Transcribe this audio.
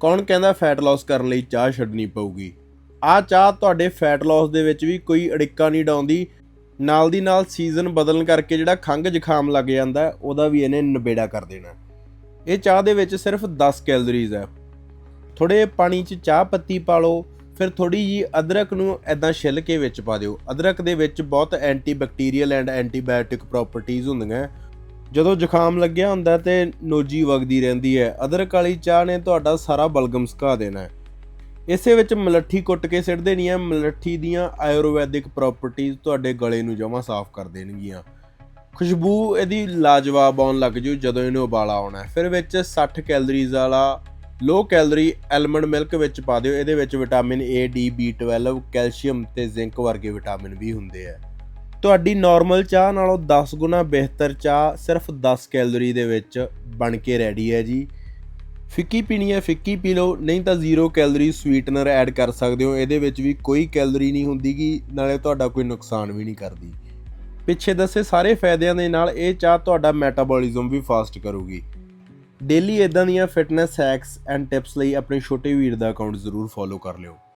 ਕੌਣ ਕਹਿੰਦਾ fat Las ਕਰਨ ਲਈ ਚਾਹ ਛੱਡਣੀ ਪਊਗੀ? ਆਹ ਚਾਹ ਤੁਹਾਡੇ ਫੈਟ ਲਾਸ ਦੇ ਵਿੱਚ ਵੀ ਕੋਈ ਅੜਿੱਕਾ ਨਹੀਂ ਡਾਉਂਦੀ। ਨਾਲ ਦੀ ਨਾਲ ਸੀਜ਼ਨ ਬਦਲਣ ਕਰਕੇ ਜਿਹੜਾ ਖੰਘ ਜ਼ੁਕਾਮ ਲੱਗ ਜਾਂਦਾ, ਉਹਦਾ ਵੀ ਇਹਨੇ ਨਿਬੇੜਾ ਕਰ ਦੇਣਾ। ਇਹ ਚਾਹ ਦੇ ਵਿੱਚ ਸਿਰਫ 10 ਕੈਲਰੀਜ਼ ਹੈ। ਥੋੜੇ ਪਾਣੀ 'ਚ ਚਾਹ ਪੱਤੀ ਪਾ ਲਓ, ਫਿਰ ਥੋੜੀ ਜੀ ਅਦਰਕ ਨੂੰ ਐਦਾਂ ਛਿੱਲ ਕੇ ਵਿੱਚ ਪਾ ਦਿਓ। ਅਦਰਕ ਦੇ ਵਿੱਚ ਬਹੁਤ ਐਂਟੀ ਬੈਕਟੀਰੀਅਲ ਐਂਡ ਐਂਟੀਬਾਇਓਟਿਕ ਪ੍ਰੋਪਰਟੀਆਂ ਹੁੰਦੀਆਂ। ਜਦੋਂ ਜ਼ੁਕਾਮ ਲੱਗਿਆ ਹੁੰਦਾ ਤੇ ਨੋਜੀ ਵਗਦੀ ਰਹਿੰਦੀ ਹੈ। ਅਦਰਕ ਵਾਲੀ ਚਾਹ ਨੇ ਤੁਹਾਡਾ ਸਾਰਾ ਬਲਗਮ ਸੁਕਾ ਦੇਣਾ ਹੈ। ਇਸੇ ਵਿੱਚ ਮਲੱਠੀ ਕੁੱਟ ਕੇ ਸਿੱਟ ਦੇਣੀ ਹੈ। ਮਲੱਠੀ ਦੀਆਂ ਆਯੁਰਵੈਦਿਕ ਪ੍ਰੋਪਰਟੀਜ਼ ਤੁਹਾਡੇ ਗਲੇ ਨੂੰ ਜਮਾ ਸਾਫ਼ ਕਰ ਦੇਣਗੀਆਂ। ਖੁਸ਼ਬੂ ਇਹਦੀ ਲਾਜਵਾਬ ਆਉਣ ਲੱਗ ਜੂ ਜਦੋਂ ਇਹਨੂੰ ਉਬਾਲਾ ਆਉਣਾ ਫਿਰ ਵਿੱਚ 60 ਕੈਲਰੀਜ਼ ਵਾਲਾ ਲੋ ਕੈਲਰੀ ਐਲਮੰਡ ਮਿਲਕ ਵਿੱਚ ਪਾ ਦਿਓ। ਇਹਦੇ ਵਿੱਚ vitamin A, D B12 calcium ਤੇ ਜ਼ਿੰਕ ਵਰਗੇ ਵਿਟਾਮਿਨ ਵੀ ਹੁੰਦੇ ਆ ਤੁਹਾਡੀ ਨਾਰਮਲ ਚਾਹ ਨਾਲੋਂ 10 ਗੁਣਾ ਬਿਹਤਰ ਚਾਹ ਸਿਰਫ 10 ਕੈਲੋਰੀ ਦੇ ਵਿੱਚ ਬਣ ਕੇ ਰੈਡੀ ਹੈ ਜੀ। ਫਿੱਕੀ ਪੀਣੀ ਹੈ, ਫਿੱਕੀ ਪੀ ਲਓ, ਨਹੀਂ ਤਾਂ ਜ਼ੀਰੋ ਕੈਲੋਰੀ ਸਵੀਟਨਰ ਐਡ ਕਰ ਸਕਦੇ ਹੋ। ਇਹਦੇ ਵਿੱਚ ਵੀ ਕੋਈ ਕੈਲਰੀ ਨਹੀਂ ਹੁੰਦੀਗੀ ਨਾਲੇ ਤੁਹਾਡਾ ਕੋਈ ਨੁਕਸਾਨ ਵੀ ਨਹੀਂ ਕਰਦੀ। ਪਿੱਛੇ ਦੱਸੇ ਸਾਰੇ ਫਾਇਦਿਆਂ ਦੇ ਨਾਲ ਇਹ ਚਾਹ ਤੁਹਾਡਾ ਮੈਟਾਬੋਲਿਜ਼ਮ ਵੀ ਫਾਸਟ ਕਰੂਗੀ। ਡੇਲੀ ਇਦਾਂ ਦੀਆਂ ਫਿਟਨੈਸ ਹੈਕਸ ਐਂਡ ਟਿਪਸ ਲਈ ਆਪਣੇ ਛੋਟੇ ਵੀਰ ਦਾ ਅਕਾਊਂਟ ਜ਼ਰੂਰ ਫੋਲੋ ਕਰ ਲਿਓ।